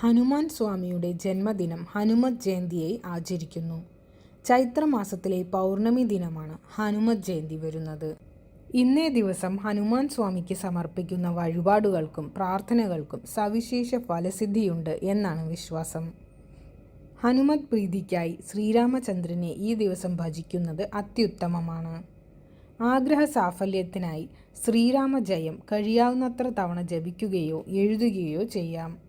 ഹനുമാൻ സ്വാമിയുടെ ജന്മദിനം ഹനുമത് ജയന്തിയായി ആചരിക്കുന്നു. ചൈത്രമാസത്തിലെ പൗർണമി ദിനമാണ് ഹനുമത് ജയന്തി വരുന്നത്. ഇന്നേ ദിവസം ഹനുമാൻ സ്വാമിക്ക് സമർപ്പിക്കുന്ന വഴിപാടുകൾക്കും പ്രാർത്ഥനകൾക്കും സവിശേഷ ഫലസിദ്ധിയുണ്ട് എന്നാണ് വിശ്വാസം. ഹനുമത് പ്രീതിക്കായി ശ്രീരാമചന്ദ്രനെ ഈ ദിവസം ഭജിക്കുന്നത് അത്യുത്തമമാണ്. ആഗ്രഹ സാഫല്യത്തിനായി ശ്രീരാമജയം കഴിയാവുന്നത്ര തവണ ജപിക്കുകയോ എഴുതുകയോ ചെയ്യാം.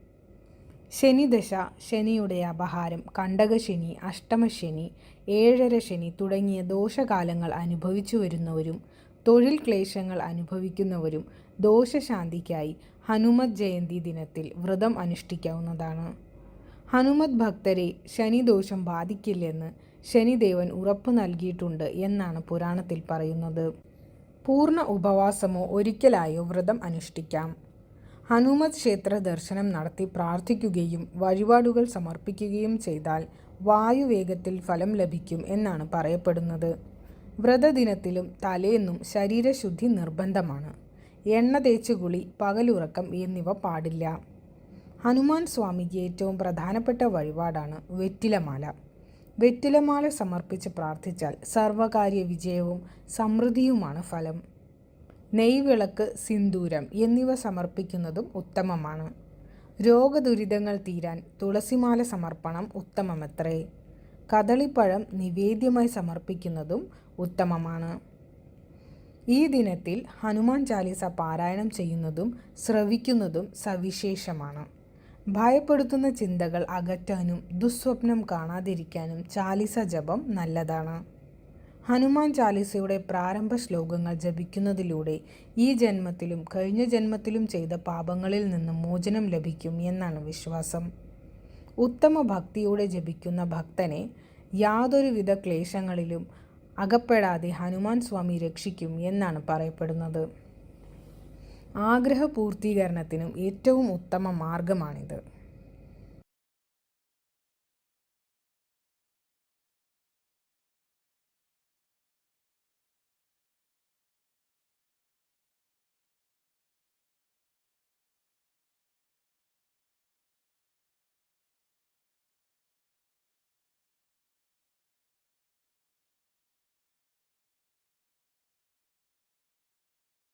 ശനിദശ ശനിയുടെ അപഹാരം കണ്ടകശനി അഷ്ടമശനി ഏഴര ശനി തുടങ്ങിയ ദോഷകാലങ്ങൾ അനുഭവിച്ചു വരുന്നവരും തൊഴിൽ ക്ലേശങ്ങൾ അനുഭവിക്കുന്നവരും ദോഷശാന്തിക്കായി ഹനുമത് ജയന്തി ദിനത്തിൽ വ്രതം അനുഷ്ഠിക്കാവുന്നതാണ്. ഹനുമത് ഭക്തരെ ശനിദോഷം ബാധിക്കില്ലെന്ന് ശനിദേവൻ ഉറപ്പ് നൽകിയിട്ടുണ്ട് എന്നാണ് പുരാണത്തിൽ പറയുന്നത്. പൂർണ ഉപവാസമോ ഒരിക്കലായോ വ്രതം അനുഷ്ഠിക്കാം. ഹനുമത് ക്ഷേത്ര ദർശനം നടത്തി പ്രാർത്ഥിക്കുകയും വഴിപാടുകൾ സമർപ്പിക്കുകയും ചെയ്താൽ വായുവേഗത്തിൽ ഫലം ലഭിക്കും എന്നാണ് പറയപ്പെടുന്നത്. വ്രതദിനത്തിലും തലേന്നും ശരീരശുദ്ധി നിർബന്ധമാണ്. എണ്ണ തേച്ച് കുളി പകലുറക്കം എന്നിവ പാടില്ല. ഹനുമാൻ സ്വാമിക്ക് ഏറ്റവും പ്രധാനപ്പെട്ട വഴിപാടാണ് വെറ്റിലമാല. വെറ്റിലമാല സമർപ്പിച്ച് പ്രാർത്ഥിച്ചാൽ സർവകാര്യ വിജയവും സമൃദ്ധിയുമാണ് ഫലം. നെയ്വിളക്ക് സിന്ദൂരം എന്നിവ സമർപ്പിക്കുന്നതും ഉത്തമമാണ്. രോഗദുരിതങ്ങൾ തീരാൻ തുളസിമാല സമർപ്പണം ഉത്തമമത്രേ. കദളിപ്പഴം നിവേദ്യമായി സമർപ്പിക്കുന്നതും ഉത്തമമാണ്. ഈ ദിനത്തിൽ ഹനുമാൻ ചാലീസ പാരായണം ചെയ്യുന്നതും ശ്രവിക്കുന്നതും സവിശേഷമാണ്. ഭയപ്പെടുത്തുന്ന ചിന്തകൾ അകറ്റാനും ദുസ്വപ്നം കാണാതിരിക്കാനും ചാലിസ ജപം നല്ലതാണ്. ഹനുമാൻ ചാലിസയുടെ പ്രാരംഭ ശ്ലോകങ്ങൾ ജപിക്കുന്നതിലൂടെ ഈ ജന്മത്തിലും കഴിഞ്ഞ ജന്മത്തിലും ചെയ്ത പാപങ്ങളിൽ നിന്നും മോചനം ലഭിക്കും എന്നാണ് വിശ്വാസം. ഉത്തമ ഭക്തിയോടെ ജപിക്കുന്ന ഭക്തനെ യാതൊരുവിധ ക്ലേശങ്ങളിലും അകപ്പെടാതെ ഹനുമാൻ സ്വാമി രക്ഷിക്കും എന്നാണ് പറയപ്പെടുന്നത്. ആഗ്രഹ പൂർത്തീകരണത്തിനും ഏറ്റവും ഉത്തമ മാർഗമാണിത്.